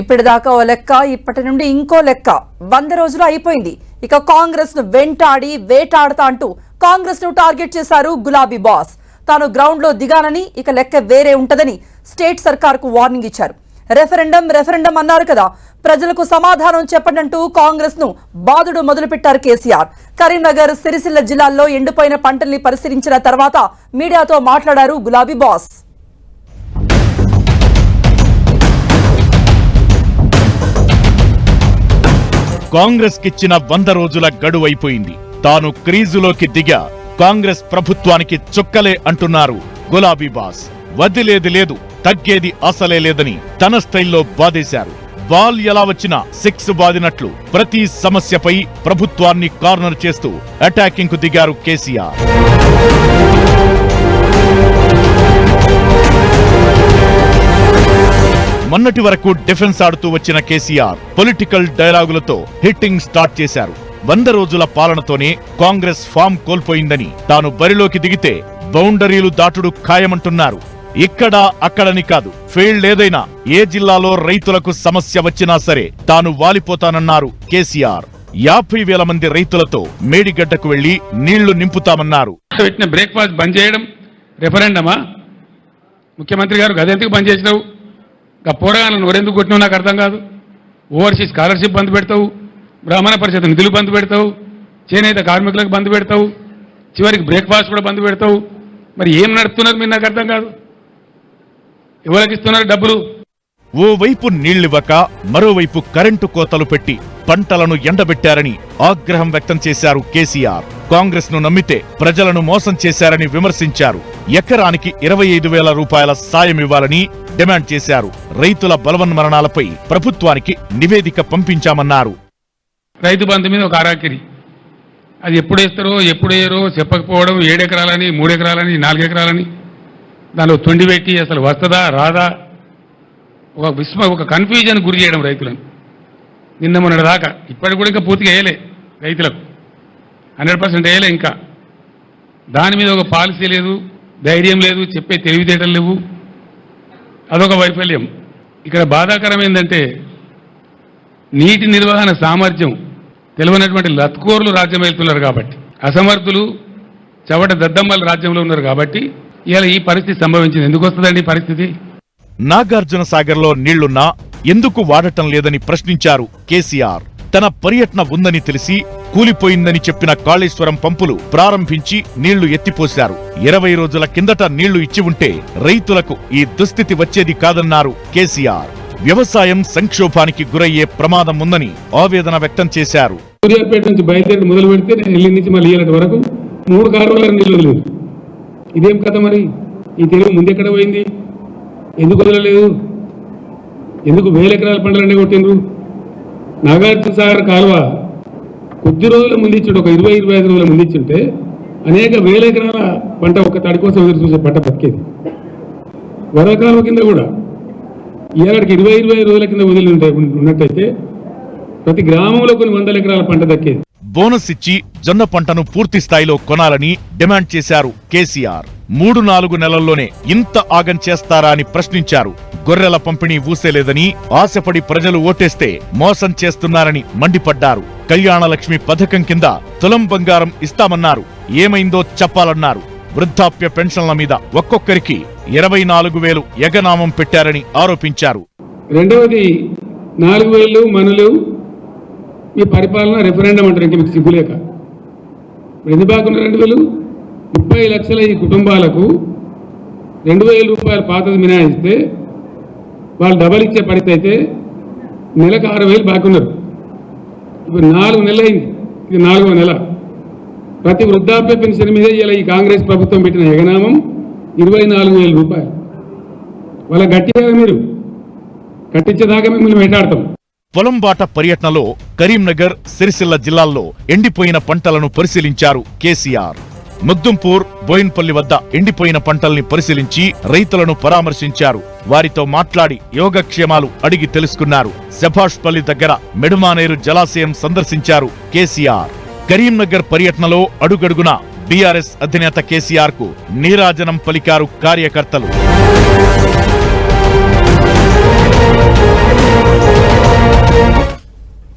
ఇప్పటిదాకా ఓ లెక్క ఇప్పటి నుండి ఇంకో లెక్క. వంద రోజులు అయిపోయింది. ఇక కాంగ్రెస్ను వెంటాడి వేటాడతా అంటూ కాంగ్రెస్ను టార్గెట్ చేశారు గులాబీ బాస్. తాను గ్రౌండ్లో దిగానని ఇక లెక్క వేరే ఉంటదని స్టేట్ సర్కార్కు వార్నింగ్ ఇచ్చారు. రెఫరెండం రెఫరెండం అన్నారు కదా. ప్రజలకు సమాధానం చెప్పనంటూ కాంగ్రెస్ను బాదుడు మొదలుపెట్టారు కేసీఆర్. కరీంనగర్ సిరిసిల్ల జిల్లాల్లో ఎండిపోయిన పంటల్ని పరిశీలించిన తర్వాత మీడియాతో మాట్లాడారు గులాబీ బాస్. కాంగ్రెస్ కిచ్చిన వంద రోజుల గడువైపోయింది. తాను క్రీజులోకి దిగా కాంగ్రెస్ ప్రభుత్వానికి చుక్కలే అంటున్నారు గులాబీ బాస్. వదిలేది లేదు తగ్గేది అసలే లేదని తన స్టైల్లో బాధేశారు బాల్ ఎలా వచ్చినా సిక్స్ బాదినట్లు ప్రతి సమస్యపై ప్రభుత్వాన్ని కార్నర్ చేస్తూ అటాకింగ్కు దిగారు కేసీఆర్. మొన్నటి వరకు డిఫెన్స్ ఆడుతూ వచ్చిన కేసీఆర్ పొలిటికల్ డైలాగులతో హిట్టింగ్ స్టార్ట్ చేశారు. వంద రోజుల పాలనతోనే కాంగ్రెస్ ఫామ్ కోల్పోయిందని తాను బరిలోకి దిగితే బౌండరీలు దాటుడు ఖాయమంటున్నారు. ఇక్కడ అక్కడని కాదు ఫీల్డ్ ఏదైనా ఏ జిల్లాలో రైతులకు సమస్య వచ్చినా సరే తాను వాలిపోతానన్నారు కేసీఆర్. యాభై వేల మంది రైతులతో మేడిగడ్డకు వెళ్ళి నీళ్ళు నింపుతామన్నారు. బ్రేక్ఫాస్ట్ బంద్ చేయడం రెఫరెండమా? ముఖ్యమంత్రి గారు గదెందుకు బంద్ చేసినావు? ఇంకా పోరగాలను నోరెందుకు కొట్టినావు నాకు అర్థం కాదు. ఓవర్సీస్ స్కాలర్షిప్ బంద్ పెడతావు. బ్రాహ్మణ పరిషత్ నిధులు బంద్ పెడతావు. చేనేత కార్మికులకు బంద్ పెడతావు. చివరికి బ్రేక్ఫాస్ట్ కూడా బంద్ పెడతావు. మరి ఏం నడుపుతున్నారు మీరు నాకు అర్థం కాదు. ఎవరికి ఇస్తున్నారు డబ్బులు? ఓవైపు నీళ్ళివ్వక మరోవైపు కరెంటు కోతలు పెట్టి పంటలను ఎండబెట్టారని ఆగ్రహం వ్యక్తం చేశారు కేసీఆర్. కాంగ్రెస్ను నమ్మితే ప్రజలను మోసం చేశారని విమర్శించారు. ఎకరానికి ఇరవై ఐదు వేల రూపాయల సాయం ఇవ్వాలని డిమాండ్ చేశారు. రైతుల బలవన్మరణాలపై ప్రభుత్వానికి నివేదిక పంపించామన్నారు. రైతు బంధు మీద ఒక ఆరాకిరి. అది ఎప్పుడు వేస్తారో ఎప్పుడు వేయరో చెప్పకపోవడం ఏడెకరాలని మూడెకరాలని నాలుగెకరాలని దానిలో తొండి పెట్టి అసలు వస్తుందా రాదా? ఒక విస్మ ఒక కన్ఫ్యూజన్ గురి చేయడం రైతులను. నిన్న మొన్నటి దాకా. ఇప్పటికి కూడా ఇంకా పూర్తిగా వేయలే రైతులకు. హండ్రెడ్ పర్సెంట్ వేయలే ఇంకా. దాని మీద ఒక పాలసీ లేదు ధైర్యం లేదు చెప్పే తెలివితేటలు లేవు. అదొక వైఫల్యం. ఇక్కడ బాధాకరం ఏంటంటే నీటి నిర్వహణ సామర్థ్యం తెలివైనటువంటి లత్కోర్లు రాజ్యం వెళ్తున్నారు కాబట్టి. అసమర్థులు చవట దద్దమ్మల రాజ్యంలో ఉన్నారు కాబట్టి ఇలా ఈ పరిస్థితి సంభవించింది. ఎందుకు వస్తుందండి ఈ పరిస్థితి? నాగార్జున సాగర్లో నీళ్ళున్నా ఎందుకు వాడటం లేదని ప్రశ్నించారు కేసీఆర్. తన పర్యటన ఉందని తెలిసి కూలిపోయిందని చెప్పిన కాళేశ్వరం పంపులు ప్రారంభించి నీళ్ళు ఎత్తిపోశారు. ఇరవై రోజుల కిందట నీళ్ళు ఇచ్చి ఉంటే రైతులకు ఈ దుస్థితి వచ్చేది కాదన్నారు కేసీఆర్. వ్యవసాయం సంక్షోభానికి గురయ్యే ప్రమాదం ఉందని ఆవేదన వ్యక్తం చేశారు. సూర్యాపేట నుంచి బయలుదేరి మొదలు పెడితే ఎల్లి నుంచి మళ్ళీ వరకు మూడు కాలువల నీళ్ళు వదిలేదు ఇదేం కథ మరి? ఈ తెలుగు ముందెక్కడ పోయింది? ఎందుకు వదలలేదు? ఎందుకు వేల ఎకరాల పంటలన్నీ కొట్టిండ్రు? నాగార్జున సాగర్ కాలువ కొద్ది రోజుల ముందు ఇచ్చాడు ఒక ఇరవై ఇరవై ఐదు రోజుల ముందు ఇచ్చింటే అనేక వేల ఎకరాల పంట ఒక తడి కోసం ఎదురు చూసే పంట బతికేది. వరద కాలువ కింద కూడా ఏడాడికి ఇరవై ఇరవై ఐదు రోజుల కింద వదిలి ఉంటే ఉన్నట్టయితే ప్రతి గ్రామంలో కొన్ని వందల ఎకరాల పంట దక్కేది. బోనస్ ఇచ్చి జొన్న పంటను పూర్తి స్థాయిలో కొనాలని డిమాండ్ చేశారు కేసీఆర్. మూడు నాలుగు నెలల్లోనే ఇంత ఆగం చేస్తారా అని ప్రశ్నించారు. గొర్రెల పంపిణీ ఊసేలేదని ఆశపడి ప్రజలు ఓటేస్తే మోసం చేస్తున్నారని మండిపడ్డారు. కళ్యాణలక్ష్మి పథకం కింద తులం బంగారం ఇస్తామన్నారు. ఏమైందో చెప్పాలన్నారు. వృద్ధాప్య పెన్షన్ల మీద ఒక్కొక్కరికి ఇరవై నాలుగు వేలు ఎగనామం పెట్టారని ఆరోపించారు. రెండవది నాలుగు వేలు మనులు ఈ పరిపాలన రెఫరెండం అంటారు ఇంకా మీకు సిగ్గులేక. ఎందుకు రెండు వేలు? ముప్పై లక్షల ఈ కుటుంబాలకు రెండు వేల రూపాయల పాతది మినాయిస్తే వాళ్ళు డబల్ ఇచ్చే పరిస్థితి అయితే నెలకు ఆరు వేలు బాగున్నారు ఇప్పుడు నాలుగు నెలలు అయింది ఇది నాలుగో నెల. ప్రతి వృద్ధాప్య పెన్షన్ మీద ఇలా ఈ కాంగ్రెస్ ప్రభుత్వం పెట్టిన ఎగనామం ఇరవై నాలుగు వేల రూపాయలు. వాళ్ళ గట్టిగా మీరు? కట్టించేదాకా మిమ్మల్ని వెంటాడతాం. పొలంబాట పర్యటనలో కరీంనగర్ సిరిసిల్ల జిల్లాల్లో ఎండిపోయిన పంటలను పరిశీలించారు కేసీఆర్. ముద్దుంపూర్ బోయిన్పల్లి వద్ద ఎండిపోయిన పంటల్ని పరిశీలించి రైతులను పరామర్శించారు. వారితో మాట్లాడి యోగక్షేమాలు అడిగి తెలుసుకున్నారు. శభాష్పల్లి దగ్గర మెడుమానేరు జలాశయం సందర్శించారు కేసీఆర్. కరీంనగర్ పర్యటనలో అడుగడుగున బీఆర్ఎస్ అధినేత కేసీఆర్కు నీరాజనం పలికారు కార్యకర్తలు.